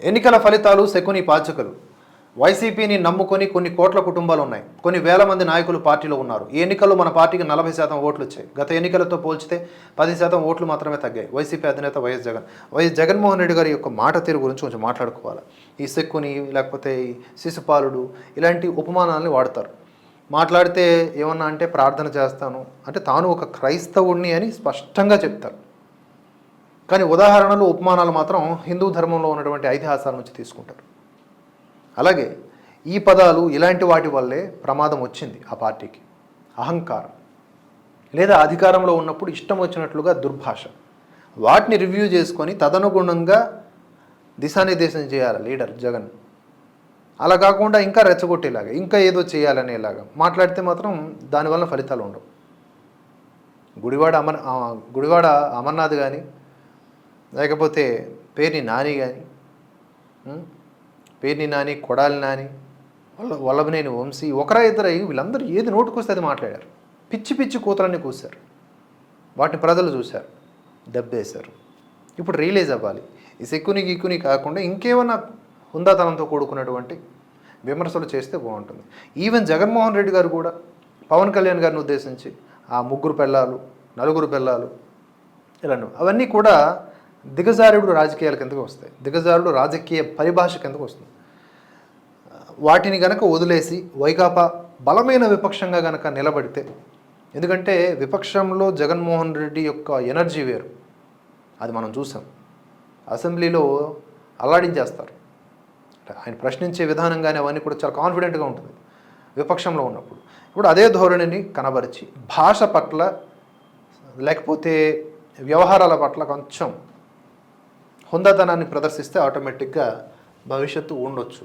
ఎన్నికల ఫలితాలు శకుని పాచకులు వైసీపీని నమ్ముకొని కొన్ని కోట్ల కుటుంబాలు ఉన్నాయి కొన్ని వేల మంది నాయకులు పార్టీలో ఉన్నారు. ఈ ఎన్నికల్లో మన పార్టీకి నలభై శాతం ఓట్లు వచ్చాయి గత ఎన్నికలతో పోల్చితే పది శాతం ఓట్లు మాత్రమే తగ్గాయి. వైసీపీ అధినేత వైఎస్ జగన్. వైఎస్ జగన్మోహన్ రెడ్డి గారి యొక్క మాట తీరు గురించి కొంచెం మాట్లాడుకోవాలి? ఈ శక్కుని లేకపోతే ఈ శిశుపాలుడు ఇలాంటి ఉపమానాలని వాడతారు. మాట్లాడితే ఏమన్నా అంటే ప్రార్థన చేస్తాను. అంటే తాను ఒక క్రైస్తవుణ్ణి అని స్పష్టంగా చెప్తారు. కానీ ఉదాహరణలు ఉపమానాలు మాత్రం హిందూ ధర్మంలో ఉన్నటువంటి ఐతిహాసాల నుంచి తీసుకుంటారు. అలాగే ఈ పదాలు ఇలాంటి వాటి వల్లే ప్రమాదం వచ్చింది ఆ పార్టీకి. అహంకారం. లేదా అధికారంలో ఉన్నప్పుడు ఇష్టం వచ్చినట్లుగా దుర్భాష. వాటిని రివ్యూ చేసుకొని తదనుగుణంగా దిశానిర్దేశం చేయాలి లీడర్ జగన్. అలా కాకుండా ఇంకా రెచ్చగొట్టేలాగా ఇంకా ఏదో చేయాలనేలాగా మాట్లాడితే మాత్రం దానివల్ల ఫలితాలు ఉండవు. గుడివాడ అమర్ గుడివాడ అమర్నాథ్ కానీ లేకపోతే పేరుని నాని కానీ పేరుని నాని కొడాలి నాని వల్ల వల్లభనేని వంశీ ఒకరా ఇద్దరు వీళ్ళందరూ ఏది నోటుకొస్తే అది మాట్లాడారు. పిచ్చి పిచ్చి కూతురన్నీ కూశారు వాటిని ప్రజలు చూశారు. దెబ్బేశారు. ఇప్పుడు రియలైజ్ అవ్వాలి. ఈ సెక్కుని గిక్కుని కాకుండా ఇంకేమన్నా హుందాతనంతో కూడుకున్నటువంటి విమర్శలు చేస్తే బాగుంటుంది. ఈవెన్ జగన్మోహన్ రెడ్డి గారు కూడా పవన్ కళ్యాణ్ గారిని ఉద్దేశించి ఆ ముగ్గురు పిల్లలు నలుగురు పిల్లలు ఇలాంటివి. అవన్నీ కూడా దిగజారుడు రాజకీయాల కిందకు వస్తాయి? దిగజారుడు రాజకీయ పరిభాష కిందకు వస్తుంది? వాటిని గనక వదిలేసి వైకాపా బలమైన విపక్షంగా గనక నిలబడితే ఎందుకంటే విపక్షంలో జగన్మోహన్ రెడ్డి యొక్క ఎనర్జీ వేరు. అది మనం చూసాం. అసెంబ్లీలో అల్లాడించేస్తారు. ఆయన ప్రశ్నించే విధానం కానీ అవన్నీ కూడా చాలా కాన్ఫిడెంట్గా ఉంటుంది విపక్షంలో ఉన్నప్పుడు. ఇప్పుడు అదే ధోరణిని కనబరిచి భాష పట్ల లేకపోతే వ్యవహారాల పట్ల కొంచెం హుందాతనాన్ని ప్రదర్శిస్తే ఆటోమేటిక్గా భవిష్యత్తు ఉండొచ్చు.